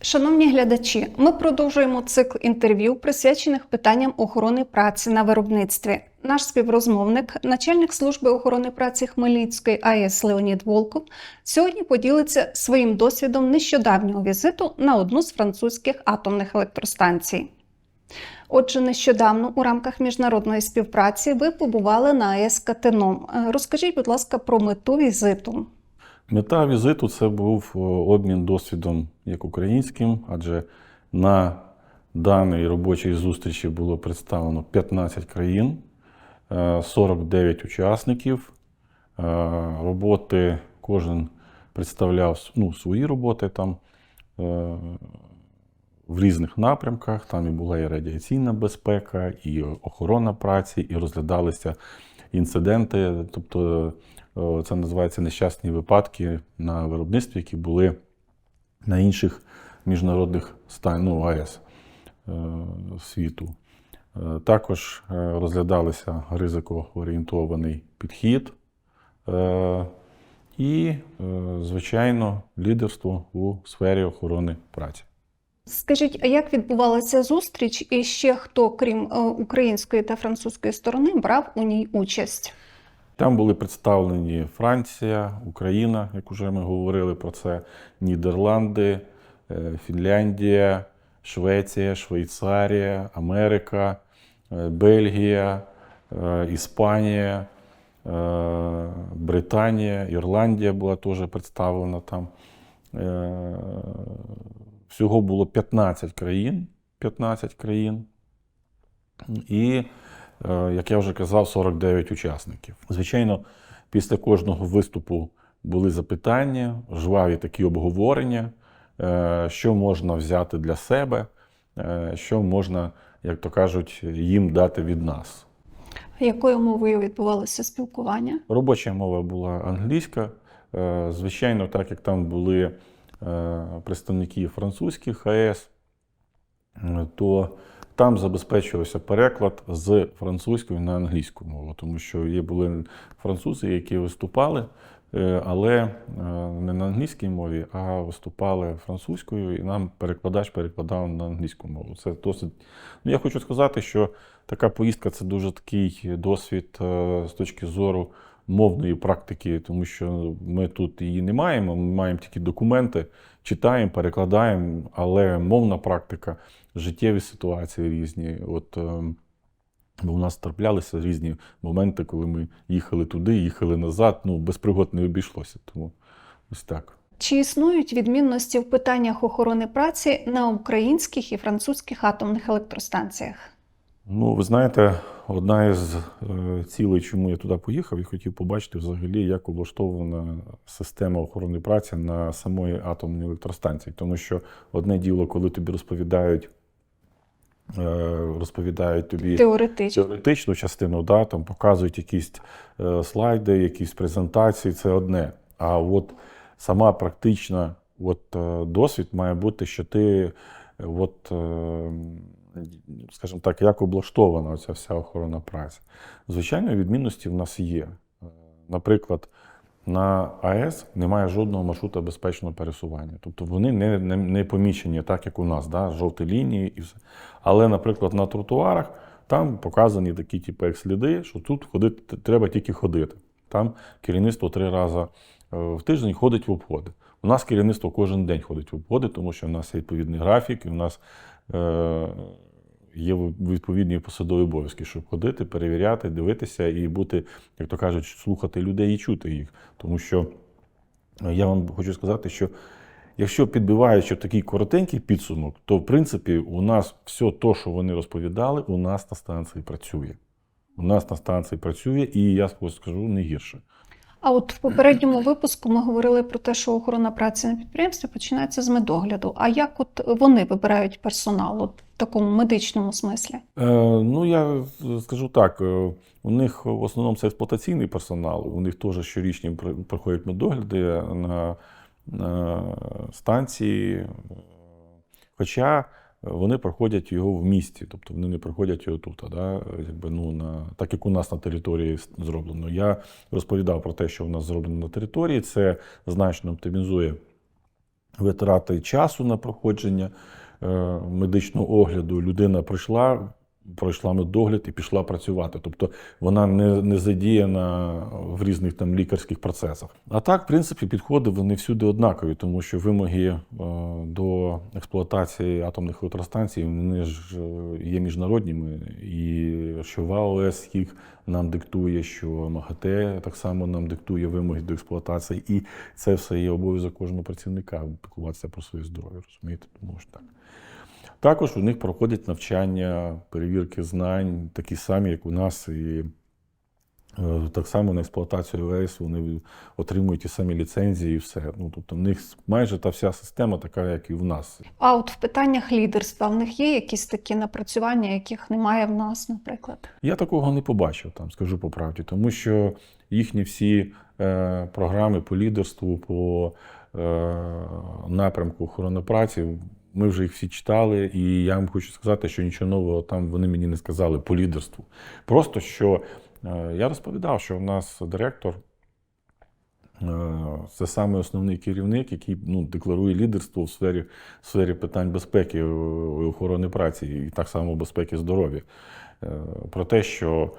Шановні глядачі, ми продовжуємо цикл інтерв'ю, присвячених питанням охорони праці на виробництві. Наш співрозмовник, начальник служби охорони праці Хмельницької АЕС Леонід Волков, сьогодні поділиться своїм досвідом нещодавнього візиту на одну з французьких атомних електростанцій. Отже, нещодавно у рамках міжнародної співпраці ви побували на АЕС Катеном. Е, Розкажіть, будь ласка, про мету візиту. Мета візиту це був обмін досвідом як українським, адже на даній робочій зустрічі було представлено 15 країн, е, 49 учасників. Е, Роботи кожен представляв ну, свої роботи там е, в різних напрямках. Там і була і радіаційна безпека, і охорона праці, і розглядалися інциденти. Тобто е, це називається нещасні випадки на виробництві, які були на інших міжнародних стан, ну, АЕС е, світу. Е, Також е, розглядалися ризикоорієнтований підхід е, і, е, звичайно, лідерство у сфері охорони праці. Скажіть, а як відбувалася зустріч, і ще хто, крім е, української та французької сторони, брав у ній участь? Там були представлені Франція, Україна, як вже ми говорили про це, Нідерланди, е, Фінляндія, Швеція, Швейцарія, Америка, е, Бельгія, е, Іспанія, Британія, Ірландія була теж представлена там. Всього було 15 країн. 15 країн. І, як я вже казав, 49 учасників. Звичайно, після кожного виступу були запитання, жваві такі обговорення, е, що можна взяти для себе, е, що можна, як то кажуть, їм дати від нас. Якою мовою відбувалося спілкування? Робоча мова була англійська. Е, Звичайно, так як там були е, представники французьких АЕС, е, то там забезпечувався переклад з французької на англійську мову, тому що є були французи, які виступали, е, але е, не на англійській мові, а виступали французькою, і нам перекладач перекладав на англійську мову. Це досить. Ну, я хочу сказати, що така поїздка це дуже такий досвід е, з точки зору мовної практики, тому що ми тут її не маємо. Ми маємо тільки документи, читаємо, перекладаємо, але мовна практика, життєві ситуації різні. От е, бо у нас траплялися різні моменти, коли ми їхали туди, їхали назад. Ну, без пригод не обійшлося. Тому ось так. Чи існують відмінності в питаннях охорони праці на українських і французьких атомних електростанціях? Ну, ви знаєте, одна із е, цілей, чому я туди поїхав, і хотів побачити взагалі, як облаштована система охорони праці на самої атомній електростанції. Тому що одне діло, коли тобі розповідають, е, розповідають тобі Теоретично. теоретичну частину, да, там показують якісь е, слайди, якісь презентації, це одне. А от сама практична от, досвід має бути, що ти, от, скажімо так, як облаштована ця вся охорона праці. Звичайно, відмінності в нас є. Е, Наприклад, на АЕС немає жодного маршрута безпечного пересування. Тобто вони не, не, не помічені так, як у нас, да, жовті лінії і все. Але, наприклад, на тротуарах там показані такі, типу, як сліди, що тут ходити треба тільки ходити. Там керівництво три рази е, в тиждень ходить в обходи. У нас керівництво кожен день ходить в обходи, тому що в нас є відповідний графік, і в нас е, є відповідні посадові обов'язки, щоб ходити, перевіряти, дивитися і бути, як то кажуть, слухати людей і чути їх. Тому що е, я вам хочу сказати, що якщо підбиваючи такий коротенький підсумок, то в принципі у нас все те, що вони розповідали, у нас на станції працює. У нас на станції працює, і я скажу не гірше. А от в попередньому випуску ми говорили про те, що охорона праці на підприємстві починається з медогляду. А як от вони вибирають персонал от в такому медичному смислі? Е, ну, я скажу так: е, у них в основному це експлуатаційний персонал, у них теж щорічні проходять медогляди на, на станції. Хоча вони проходять його в місті, тобто вони не проходять його тут, да, якби, ну, на, так як у нас на території зроблено. Я розповідав про те, що у нас зроблено на території, це значно оптимізує витрати часу на проходження е, медичного огляду. Людина прийшла, пройшла медогляд і пішла працювати. Тобто вона не, не задіяна в різних там лікарських процесах. А так, в принципі, підходи вони всюди однакові, тому що вимоги е, до експлуатації атомних електростанцій вони ж е, є міжнародними, і що ВАОС їх нам диктує, що МАГАТЕ так само нам диктує вимоги до експлуатації, і це все є обов'язок кожного працівника піклуватися про своє здоров'я. Розумієте, тому що так. Також у них проходять навчання, перевірки знань, такі самі, як у нас, і е, так само на експлуатацію ВС вони отримують ті самі ліцензії і все. Ну, тобто в них майже та вся система така, як і в нас. А от в питаннях лідерства в них є якісь такі напрацювання, яких немає в нас, наприклад. Я такого не побачив, там, скажу по правді, тому що їхні всі е, програми по лідерству, по е, напрямку охорони праці, ми вже їх всі читали, і я вам хочу сказати, що нічого нового там вони мені не сказали по лідерству. Просто що е, я розповідав, що у нас директор. е, Це саме основний керівник, який ну, декларує лідерство в сфері, в сфері питань безпеки е, охорони праці, і так само безпеки здоров'я. Про те, що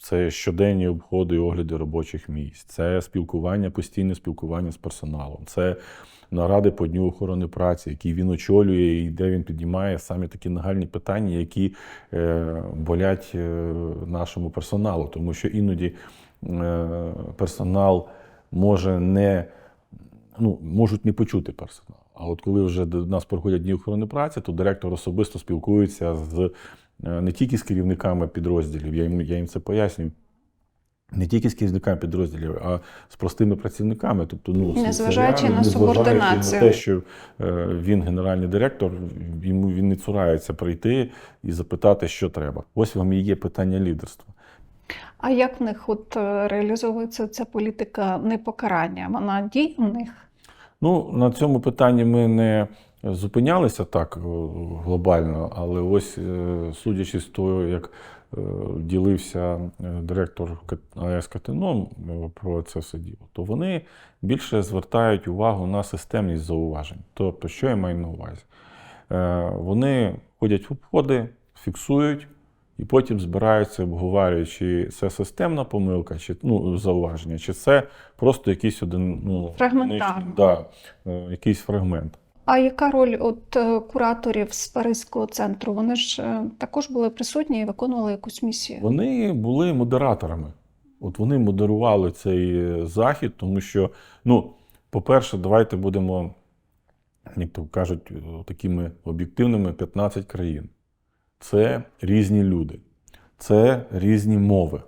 це щоденні обходи і огляди робочих місць, це спілкування, постійне спілкування з персоналом, це наради по дню охорони праці, які він очолює, і де він піднімає саме такі нагальні питання, які е, болять е, нашому персоналу, тому що іноді е, персонал може не ну, можуть не почути персонал. А от коли вже до нас проходять дні охорони праці, то директор особисто спілкується з не тільки з керівниками підрозділів, я їм, я їм це пояснюю. Не тільки з керівниками підрозділів, а з простими працівниками. Тобто, ну, Незважаючи на субординацію. на те, що е, він генеральний директор, йому він не цурається прийти і запитати, що треба. Ось вам і є питання лідерства. А як в них от е, реалізовується ця політика непокарання? Вона діє в них? Ну, на цьому питанні ми не зупинялися так е, глобально, але ось е, судячи з того, як е, ділився директор АЕС Катином про це все діло, то вони більше звертають увагу на системність зауважень. Тобто, що я маю на увазі? Вони ходять в обходи, фіксують. І потім збираються, обговорюють, чи це системна помилка, чи ну, зауваження, чи це просто якийсь один ну, нижній- да, якийсь фрагмент. А яка роль от е, кураторів з Паризького центру? Вони ж е, також були присутні і виконували якусь місію. Вони були модераторами. От вони модерували цей е, захід, тому що, ну, по-перше, давайте будемо, як то кажуть, такими об'єктивними 15 країн. Це різні люди, це різні мови.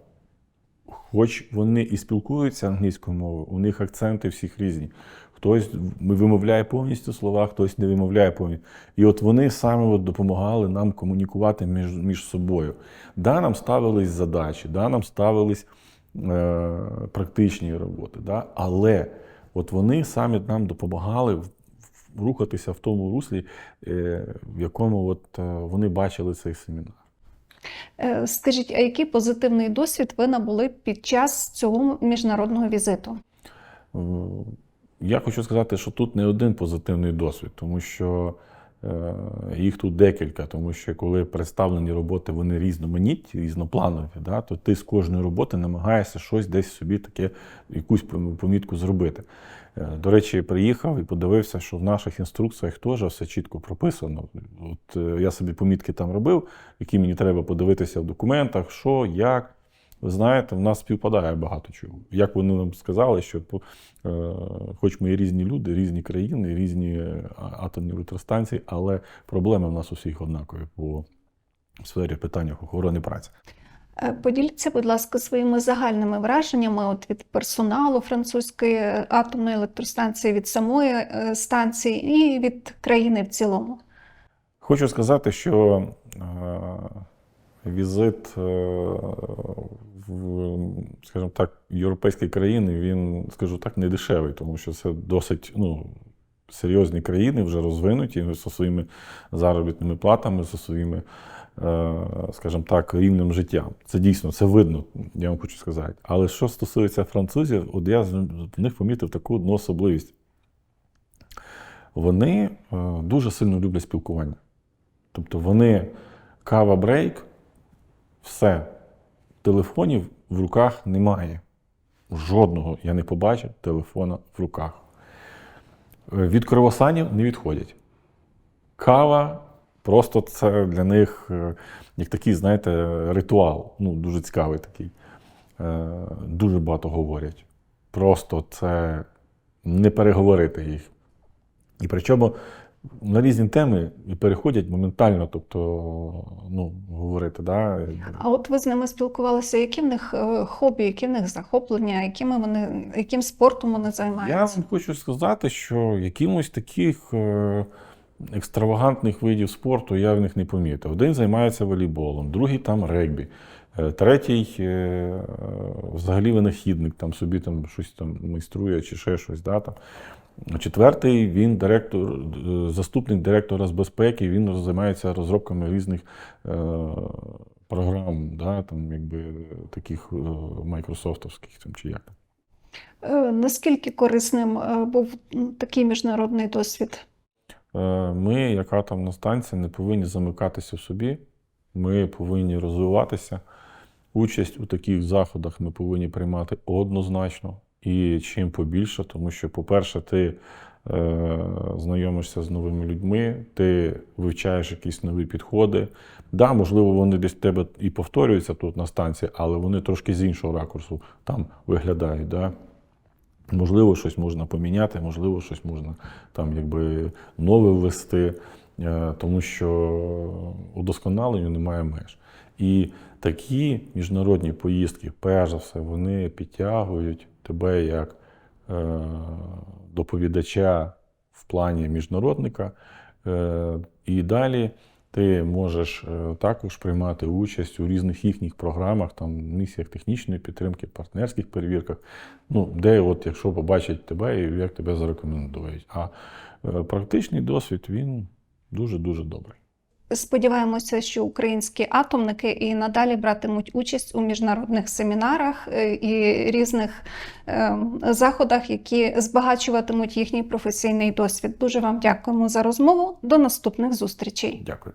Хоч вони і спілкуються англійською мовою, у них акценти всіх різні. Хтось вимовляє повністю слова, хтось не вимовляє повністю. І от вони саме от допомагали нам комунікувати між, між собою. Да, нам ставились задачі, да, нам ставились е, практичні роботи, да, але от вони самі нам допомагали рухатися в тому руслі, е, в якому от, е, вони бачили цей семінар. Е, Скажіть, а який позитивний досвід ви набули під час цього міжнародного візиту? Я хочу сказати, що тут не один позитивний досвід, тому що е, їх тут декілька, тому що коли представлені роботи вони різноманітні, різнопланові, да, то ти з кожної роботи намагаєшся щось десь собі таке, якусь помітку зробити. Е, До речі, приїхав і подивився, що в наших інструкціях теж все чітко прописано. От е, я собі помітки там робив, які мені треба подивитися в документах, що, як. Ви знаєте, в нас співпадає багато чого. Як вони нам сказали, що е, хоч ми і різні люди, різні країни, різні е, атомні електростанції, але проблеми в нас усіх однакові по сфері питання охорони праці. Е, Поділіться, будь ласка, своїми загальними враженнями от від персоналу французької атомної електростанції, від самої станції і від країни в цілому. Хочу сказати, що е, візит е, в, скажімо так, європейські країни, він, скажу так, не дешевий, тому що це досить ну, серйозні країни, вже розвинуті зі своїми заробітними платами, зі своїми, е, скажімо так, рівнем життя. Це дійсно це видно, я вам хочу сказати. Але що стосується французів, от я в них помітив таку одну особливість. вони е, дуже сильно люблять спілкування. Тобто вони кава брейк, все. Телефонів в руках немає. Жодного я не побачив телефона в руках. Е, Від кровосанів не відходять. Кава просто це для них е, як такий, знаєте, ритуал. Ну, дуже цікавий такий. Е, Дуже багато говорять. Просто це не переговорити їх. І причому на різні теми і переходять моментально, тобто, ну, говорити, да, А от ви з ними спілкувалися, які в них е, хобі, які в них захоплення, якими вони, яким спортом вони займаються? Я вам хочу сказати, що якимось таких е, екстравагантних видів спорту я в них не помітив. Один займається волейболом, другий там регбі, е, третій взагалі винахідник, там собі там щось там майструє чи ще щось. Да, там. Четвертий він директор, е, заступник директора з безпеки, він займається розробками різних е, програм, да, там, якби, таких е, майкрософтовських там, чи як там. Наскільки корисним був такий міжнародний досвід? Ми, як атомна станція, не повинні замикатися в собі. Ми повинні розвиватися. Участь у таких заходах ми повинні приймати однозначно і чим побільше, тому що, по-перше, ти е, знайомишся з новими людьми, ти вивчаєш якісь нові підходи. Да, можливо, вони десь в тебе і повторюються тут на станції, але вони трошки з іншого ракурсу там виглядають. Да? Можливо, щось можна поміняти, можливо, щось можна там якби нове ввести, е, тому що удосконаленню немає меж. І такі міжнародні поїздки, перш за все, вони підтягують тебе як е, доповідача в плані міжнародника. Е, і далі ти можеш е, також приймати участь у різних їхніх програмах, там місіях технічної підтримки, партнерських перевірках, ну, де, от, якщо побачать тебе і як тебе зарекомендують. А практичний досвід він дуже-дуже добрий. Сподіваємося, що українські атомники і надалі братимуть участь у міжнародних семінарах е, і різних е, заходах, які збагачуватимуть їхній професійний досвід. Дуже вам дякуємо за розмову. До наступних зустрічей. Дякую.